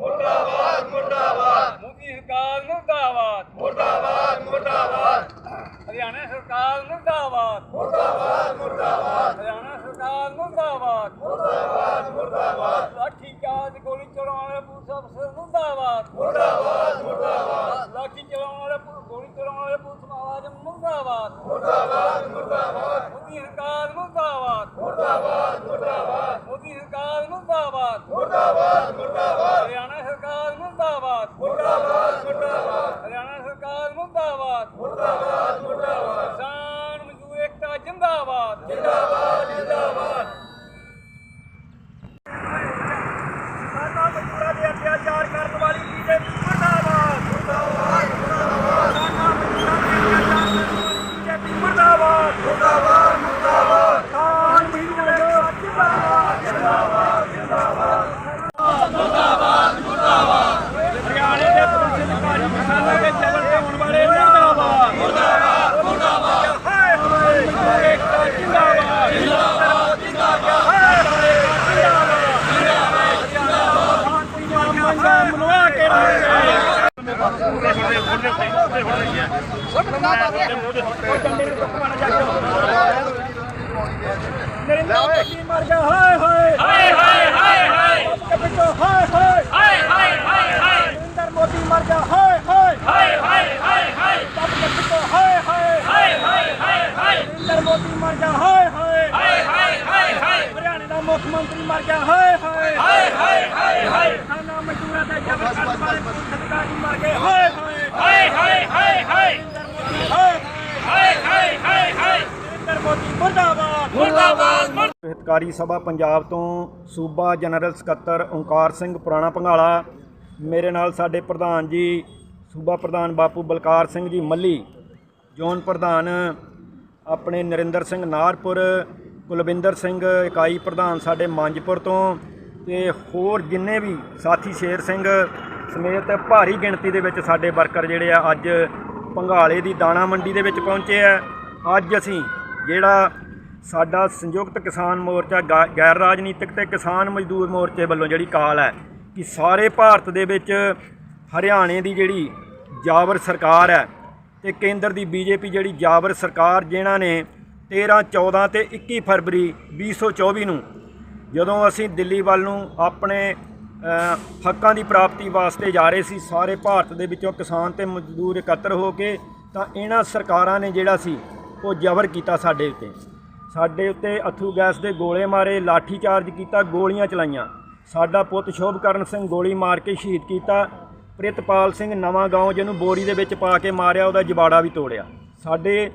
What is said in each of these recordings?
ਮੁਰਦਾਬਾਦ ਮੁਰਦਾਬਾਦ। ਮੋਦੀ ਸਰਕਾਰ ਮੁਰਦਾਬਾਦ। ਮੁਰਦਾਬਾਦ ਮੁਰਦਾਬਾਦ। ਹਰਿਆਣਾ ਸਰਕਾਰ ਮੁਰਦਾਬਾਦ। ਮੁਰਦਾਬਾਦ ਮੁਰਦਾਬਾਦ। ਹਰਿਆਣਾ ਸਰਕਾਰ ਮੁਰਦਾਬਾਦ। ਮੁਰਦਾਬਾਦ ਮੁਰਦਾਬਾਦ। ਲਾਠੀ ਚਾਰਜ ਗੋਲੀ ਚਲਾਉਣ ਵਾਲੇ ਪੁਲਿਸ ਅਫਸਰ ਮੁਰਦਾਬਾਦ। ਮੁਰਦਾਬਾਦ ਮੁਰਦਾਬਾਦ। ਲਾਠੀ ਚਲਾਉਣ ਵਾਲੇ ਗੋਲੀ ਚਲਾਉਣ ਵਾਲੇ ਪੁਲਿਸ ਮੁਲਾਜ਼ਮ ਮੁਰਦਾਬਾਦ। ਮੁਰਦਾਬਾਦ ਮੁਰਦਾਬਾਦ। ਮੋਦੀ ਸਰਕਾਰ ਮੁਰਦਾਬਾਦ। ਮੁਰਦਾਬਾਦ ਮੁਰਦਾਬਾਦ। ਮੋਦੀ ਸਰਕਾਰ ਮੁਰਦਾਬਾਦ। ਮੁਰਦਾਬਾਦ ਮੁਰਦਾਬਾਦ ਹਰਿਆਣਾ ਸਰਕਾਰ ਮੁਰਦਾਬਾਦ ਮੁਰਦਾਬਾਦ ਮੁਰਦਾਬਾਦ ਹਰਿਆਣਾ ਸਰਕਾਰ ਮੁਰਦਾਬਾਦ। ਮੁਰਦਾਬਾਦ ਮੁਰਦਾਬਾਦ। ਕਿਸਾਨ ਮਜ਼ਦੂਰ ਏਕਤਾ ਜਿੰਦਾਬਾਦ। ਜਿੰਦਾਬਾਦ ਜਿੰਦਾਬਾਦ। よかった。ਮੁਰ- ਸਭਾ ਪੰਜਾਬ ਤੋਂ ਸੂਬਾ ਜਨਰਲ ਸਕੱਤਰ ਓਂਕਾਰ ਸਿੰਘ ਪੁਰਾਣਾ ਭੰਗਾਲਾ ਮੇਰੇ ਨਾਲ ਸਾਡੇ ਪ੍ਰਧਾਨ ਜੀ, ਸੂਬਾ ਪ੍ਰਧਾਨ ਬਾਪੂ ਬਲਕਾਰ ਸਿੰਘ ਜੀ ਮੱਲੀ, ਜ਼ੋਨ ਪ੍ਰਧਾਨ ਆਪਣੇ ਨਰਿੰਦਰ ਸਿੰਘ ਨਾਰਪੁਰ, ਕੁਲਵਿੰਦਰ ਸਿੰਘ ਇਕਾਈ ਪ੍ਰਧਾਨ ਸਾਡੇ ਮੰਜਪੁਰ ਤੋਂ, ਤੇ ਹੋਰ ਜਿੰਨੇ ਵੀ ਸਾਥੀ ਸ਼ੇਰ ਸਿੰਘ ਸਮੇਤ ਭਾਰੀ ਗਿਣਤੀ ਦੇ ਵਿੱਚ ਸਾਡੇ ਵਰਕਰ ਜਿਹੜੇ ਆ ਅੱਜ ਭੰਗਾਲੇ ਦੀ ਦਾਣਾ ਮੰਡੀ ਦੇ ਵਿੱਚ ਪਹੁੰਚੇ ਆ। ਅੱਜ ਅਸੀਂ ਜਿਹੜਾ ਸਾਡਾ ਸੰਯੁਕਤ ਕਿਸਾਨ ਮੋਰਚਾ ਗਾ- ਗੈਰ ਰਾਜਨੀਤਿਕ ਤੇ ਕਿਸਾਨ ਮਜ਼ਦੂਰ ਮੋਰਚੇ ਵੱਲੋਂ ਜਿਹੜੀ ਕਾਲ ਹੈ ਕਿ ਸਾਰੇ ਭਾਰਤ ਦੇ ਵਿੱਚ ਹਰਿਆਣੇ ਦੀ ਜਿਹੜੀ ਜਾਬਰ ਸਰਕਾਰ ਹੈ ਤੇ ਕੇਂਦਰ ਦੀ ਬੀਜੇਪੀ ਜਿਹੜੀ ਜਾਬਰ ਸਰਕਾਰ ਜਿਨ੍ਹਾਂ ਨੇ 13 14 ਤੇ 21 ਫਰਵਰੀ 2024 ਨੂੰ ਜਦੋਂ ਅਸੀਂ ਦਿੱਲੀ ਵੱਲ ਨੂੰ ਆਪਣੇ ਹੱਕਾਂ ਦੀ ਪ੍ਰਾਪਤੀ ਵਾਸਤੇ ਜਾ ਰਹੇ ਸੀ, ਸਾਰੇ ਭਾਰਤ ਦੇ ਵਿੱਚੋਂ ਕਿਸਾਨ ਤੇ ਮਜ਼ਦੂਰ ਇਕੱਤਰ ਹੋ ਕੇ, ਤਾਂ ਇਹਨਾਂ ਸਰਕਾਰਾਂ ਨੇ ਜਿਹੜਾ ਸੀ ਉਹ ਜ਼ਬਰ ਕੀਤਾ ਸਾਡੇ ਉੱਤੇ। ਸਾਡੇ ਉੱਤੇ ਅਥੂ ਗੈਸ ਦੇ ਗੋਲੇ ਮਾਰੇ, ਲਾਠੀ ਚਾਰਜ ਕੀਤਾ, ਗੋਲੀਆਂ ਚਲਾਈਆਂ। ਸਾਡਾ ਪੁੱਤ ਸ਼ੋਭਕਰਨ ਸਿੰਘ ਗੋਲੀ ਮਾਰ ਕੇ ਸ਼ਹੀਦ ਕੀਤਾ। ਪ੍ਰਿਤਪਾਲ ਸਿੰਘ ਨਵਾਂ ਗਾਉਂ, ਜਿਹਨੂੰ ਬੋਰੀ ਦੇ ਵਿੱਚ ਪਾ ਕੇ ਮਾਰਿਆ, ਉਹਦਾ ਜਬਾੜਾ ਵੀ ਤੋੜਿਆ। ਸਾਡੇ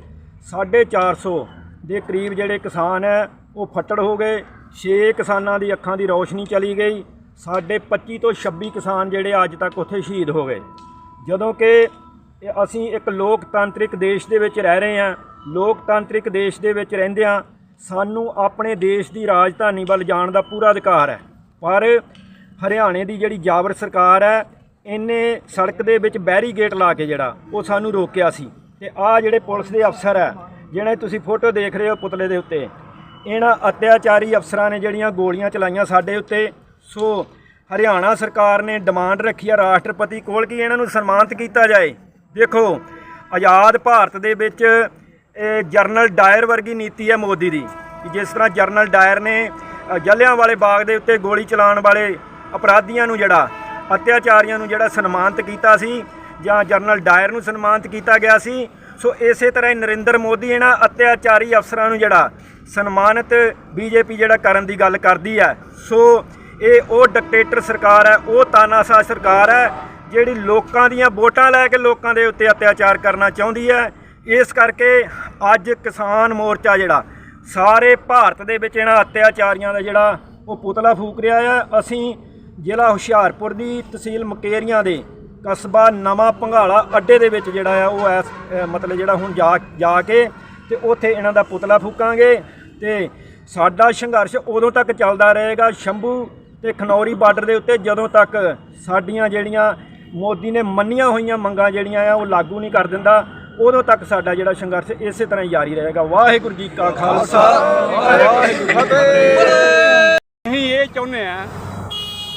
450 ਦੇ ਕਰੀਬ ਜਿਹੜੇ ਕਿਸਾਨ ਹੈ, ਉਹ ਫੱਟੜ ਹੋ ਗਏ। 6 ਕਿਸਾਨਾਂ ਦੀ ਅੱਖਾਂ ਦੀ ਰੌਸ਼ਨੀ ਚਲੀ ਗਈ। ਸਾਡੇ 25 ਤੋਂ 26 ਕਿਸਾਨ ਜਿਹੜੇ ਅੱਜ ਤੱਕ ਉੱਥੇ ਸ਼ਹੀਦ ਹੋ ਗਏ। ਜਦੋਂ ਕਿ ਅਸੀਂ ਇੱਕ ਲੋਕਤਾਂਤਰਿਕ ਦੇਸ਼ ਦੇ ਵਿੱਚ ਰਹਿ ਰਹੇ ਹਾਂ ਲੋਕਤਾਂਤਰਿਕ ਦੇਸ਼ ਦੇ ਵਿੱਚ ਰਹਿੰਦਿਆਂ ਸਾਨੂੰ ਆਪਣੇ ਦੇਸ਼ ਦੀ ਰਾਜਧਾਨੀ ਵੱਲ ਜਾਣ ਦਾ ਪੂਰਾ ਅਧਿਕਾਰ ਹੈ। ਪਰ ਹਰਿਆਣੇ ਦੀ ਜਿਹੜੀ ਜਾਬਰ ਸਰਕਾਰ ਹੈ, ਇਹਨੇ ਸੜਕ ਦੇ ਵਿੱਚ ਬੈਰੀਗੇਟ ਲਾ ਕੇ ਜਿਹੜਾ, ਉਹ ਸਾਨੂੰ ਰੋਕਿਆ ਸੀ। ਤੇ ਆਹ ਜਿਹੜੇ ਪੁਲਿਸ ਦੇ ਅਫਸਰ ਹੈ ਜਿਹੜੇ ਤੁਸੀਂ ਫੋਟੋ ਦੇਖ ਰਹੇ ਹੋ ਪੁਤਲੇ ਦੇ ਉੱਤੇ, ਇਹਨਾਂ ਅਤਿਆਚਾਰੀ ਅਫਸਰਾਂ ਨੇ ਜਿਹੜੀਆਂ ਗੋਲੀਆਂ ਚਲਾਈਆਂ ਸਾਡੇ ਉੱਤੇ। ਸੋ ਹਰਿਆਣਾ ਸਰਕਾਰ ਨੇ ਡਿਮਾਂਡ ਰੱਖੀ ਆ ਰਾਸ਼ਟਰਪਤੀ ਕੋਲ ਕਿ ਇਹਨਾਂ ਨੂੰ ਸਨਮਾਨਿਤ ਕੀਤਾ ਜਾਏ। ਦੇਖੋ, ਆਜ਼ਾਦ ਭਾਰਤ ਦੇ ਵਿੱਚ ਜਰਨਲ ਡਾਇਰ ਵਰਗੀ ਨੀਤੀ ਹੈ ਮੋਦੀ ਦੀ ਜਿਸ ਤਰ੍ਹਾਂ ਜਰਨਲ ਡਾਇਰ ਨੇ ਅ, ਜਲ੍ਹਿਆਂ ਵਾਲੇ ਬਾਗ ਦੇ ਉੱਤੇ ਗੋਲੀ ਚਲਾਉਣ ਵਾਲੇ ਅਪਰਾਧੀਆਂ ਨੂੰ ਜਿਹੜਾ ਅਤਿਆਚਾਰੀਆਂ ਨੂੰ ਜਿਹੜਾ ਸਨਮਾਨਿਤ ਕੀਤਾ ਸੀ ਜਾਂ ਜਰਨਲ ਡਾਇਰ ਨੂੰ ਸਨਮਾਨਿਤ ਕੀਤਾ ਗਿਆ ਸੀ ਸੋ ਇਸੇ ਤਰ੍ਹਾਂ ਹੀ ਨਰਿੰਦਰ ਮੋਦੀ ਇਹਨਾਂ ਅਤਿਆਚਾਰੀ ਅਫਸਰਾਂ ਨੂੰ ਜਿਹੜਾ ਸਨਮਾਨਿਤ ਬੀਜੇਪੀ ਜਿਹੜਾ ਕਰਨ ਦੀ ਗੱਲ ਕਰਦੀ ਹੈ। ਸੋ ਇਹ ਉਹ ਡਿਕਟੇਟਰ ਸਰਕਾਰ ਹੈ ਉਹ ਤਾਨਾਸ਼ਾਹ ਸਰਕਾਰ ਹੈ ਜਿਹੜੀ ਲੋਕਾਂ ਦੀਆਂ ਵੋਟਾਂ ਲੈ ਕੇ ਲੋਕਾਂ ਦੇ ਉੱਤੇ ਅਤਿਆਚਾਰ ਕਰਨਾ ਚਾਹੁੰਦੀ ਹੈ ਇਸ ਕਰਕੇ ਅੱਜ ਕਿਸਾਨ ਮੋਰਚਾ ਜਿਹੜਾ ਸਾਰੇ ਭਾਰਤ ਦੇ ਵਿੱਚ ਇਹਨਾਂ ਅਤਿਆਚਾਰੀਆਂ ਦਾ ਜਿਹੜਾ ਉਹ ਪੁਤਲਾ ਫੂਕ ਰਿਹਾ ਆ। ਅਸੀਂ ਜ਼ਿਲ੍ਹਾ ਹੁਸ਼ਿਆਰਪੁਰ ਦੀ ਤਹਿਸੀਲ ਮਕੇਰੀਆਂ ਦੇ ਕਸਬਾ ਨਵਾਂ ਭੰਗਾਲਾ ਅੱਡੇ ਦੇ ਵਿੱਚ ਜਿਹੜਾ ਆ, ਉਹ ਐਸ ਮਤਲਬ ਜਿਹੜਾ ਹੁਣ ਜਾ ਜਾ ਕੇ ਤੇ ਉੱਥੇ ਇਹਨਾਂ ਦਾ ਪੁਤਲਾ ਫੂਕਾਂਗੇ ਤੇ ਸਾਡਾ ਸੰਘਰਸ਼ ਉਦੋਂ ਤੱਕ ਚੱਲਦਾ ਰਹੇਗਾ। ਸ਼ੰਭੂ ਤੇ ਖਨੌਰੀ ਬਾਰਡਰ ਦੇ ਉੱਤੇ ਜਦੋਂ ਤੱਕ ਸਾਡੀਆਂ ਜਿਹੜੀਆਂ ਮੋਦੀ ਨੇ ਮੰਨੀਆਂ ਹੋਈਆਂ ਮੰਗਾਂ ਜਿਹੜੀਆਂ ਆ, ਉਹ ਲਾਗੂ ਨਹੀਂ ਕਰ ਦਿੰਦਾ। ਉਦੋਂ ਤੱਕ ਸਾਡਾ ਜਿਹੜਾ ਸੰਘਰਸ਼ ਇਸੇ ਤਰ੍ਹਾਂ ਹੀ ਜਾਰੀ ਰਹੇਗਾ। ਵਾਹਿਗੁਰੂ ਜੀ ਕਾ ਖਾਲਸਾ, ਵਾਹਿਗੁਰੂ ਜੀ ਫਤਿਹ। ਅਸੀਂ ਇਹ ਚਾਹੁੰਦੇ ਆ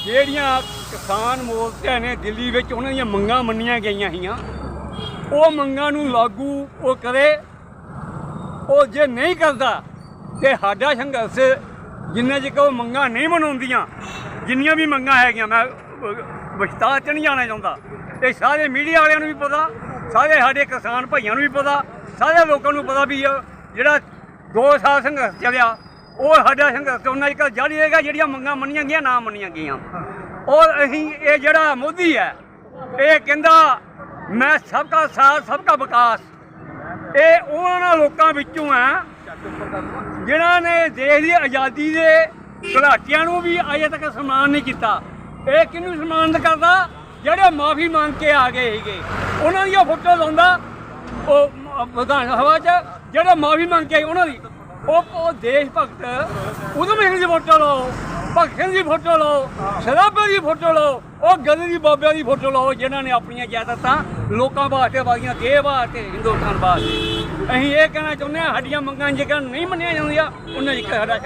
ਜਿਹੜੀਆਂ ਕਿਸਾਨ ਮੋਰਚੇ ਨੇ ਦਿੱਲੀ ਵਿੱਚ ਉਹਨਾਂ ਦੀਆਂ ਮੰਗਾਂ ਮੰਨੀਆਂ ਗਈਆਂ ਸੀਆਂ ਉਹ ਮੰਗਾਂ ਨੂੰ ਲਾਗੂ ਉਹ ਕਰੇ, ਉਹ ਜੇ ਨਹੀਂ ਕਰਦਾ ਤੇ ਸਾਡਾ ਸੰਘਰਸ਼ ਜਿੰਨੇ ਚਿਰ ਉਹ ਮੰਗਾਂ ਨਹੀਂ ਮਨਾਉਂਦੀਆਂ, ਜਿੰਨੀਆਂ ਵੀ ਮੰਗਾਂ ਹੈਗੀਆਂ, ਮੈਂ ਵਿਸਤਾਰ ਚ ਨਹੀਂ ਜਾਣਾ ਚਾਹੁੰਦਾ। ਤੇ ਸਾਰੇ ਮੀਡੀਆ ਵਾਲਿਆਂ ਨੂੰ ਵੀ ਪਤਾ ਸਾਰੇ ਸਾਡੇ ਕਿਸਾਨ ਭਾਈਆਂ ਨੂੰ ਵੀ ਪਤਾ, ਸਾਰੇ ਲੋਕਾਂ ਨੂੰ ਪਤਾ ਵੀ ਜਿਹੜਾ ਦੋ ਸਾਲ ਸੰਘਰਸ਼ ਚੱਲਿਆ, ਉਹ ਸਾਡਾ ਸੰਘਰਸ਼ ਉਹਨਾਂ ਚਿਰ ਜਾਰੀ ਰਹੇਗਾ, ਜਿਹੜੀਆਂ ਮੰਗਾਂ ਮੰਨੀਆਂ ਗਈਆਂ, ਨਾ ਮੰਨੀਆਂ ਗਈਆਂ। ਔਰ ਅਸੀਂ ਇਹ ਜਿਹੜਾ ਮੋਦੀ ਹੈ, ਇਹ ਕਹਿੰਦਾ, ਮੈਂ ਸਭ ਦਾ ਸਾਥ ਸਭ ਦਾ ਵਿਕਾਸ। ਇਹ ਉਹਨਾਂ ਲੋਕਾਂ ਵਿੱਚੋਂ ਆ ਜਿਨ੍ਹਾਂ ਨੇ ਦੇਸ਼ ਦੀ ਆਜ਼ਾਦੀ ਦੇ ਘੁਲਾਟੀਆਂ ਨੂੰ ਵੀ ਅਜੇ ਤੱਕ ਸਨਮਾਨ ਨਹੀਂ ਕੀਤਾ। ਇਹ ਕਿਹਨੂੰ ਸਨਮਾਨ ਕਰਦਾ? ਜਿਹੜੇ ਮਾਫੀ ਮੰਗ ਕੇ ਆ ਗਏ ਸੀਗੇ, ਉਹਨਾਂ ਦੀਆਂ ਫੋਟੋ ਲਾਉਂਦਾ, ਉਹ ਵਿਧਾਨ ਸਭਾ 'ਚ, ਜਿਹੜੇ ਮਾਫੀ ਮੰਗ ਕੇ ਆਏ ਉਹਨਾਂ ਦੀ। ਉਹ ਉਹ ਦੇਸ਼ ਭਗਤ, ਉਦਮ ਸਿੰਘ ਦੀ ਫੋਟੋ ਲਾਓ, ਭਗਤ ਸਿੰਘ ਦੀ ਫੋਟੋ ਲਾਓ ਸਰਾਭੇ ਦੀ ਫੋਟੋ ਲਾਓ, ਉਹ ਗਲੀ ਬਾਬਿਆਂ ਦੀ ਫੋਟੋ ਲਾਓ, ਜਿਨ੍ਹਾਂ ਨੇ ਆਪਣੀਆਂ ਜਾਇਦਾਦਾਂ ਲੋਕਾਂ ਵਾਸਤੇ ਵਾਦੀਆਂ ਦੇਹ ਵਾਸਤੇ, ਹਿੰਦੁਸਤਾਨ ਵਾਸਤੇ। ਅਸੀਂ ਇਹ ਕਹਿਣਾ ਚਾਹੁੰਦੇ ਹਾਂ, ਸਾਡੀਆਂ ਮੰਗਾਂ ਜੇਕਰ ਨਹੀਂ ਮੰਨੀਆਂ ਜਾਂਦੀਆਂ, ਉਹਨਾਂ ਇੱਕ ਸਾਡਾ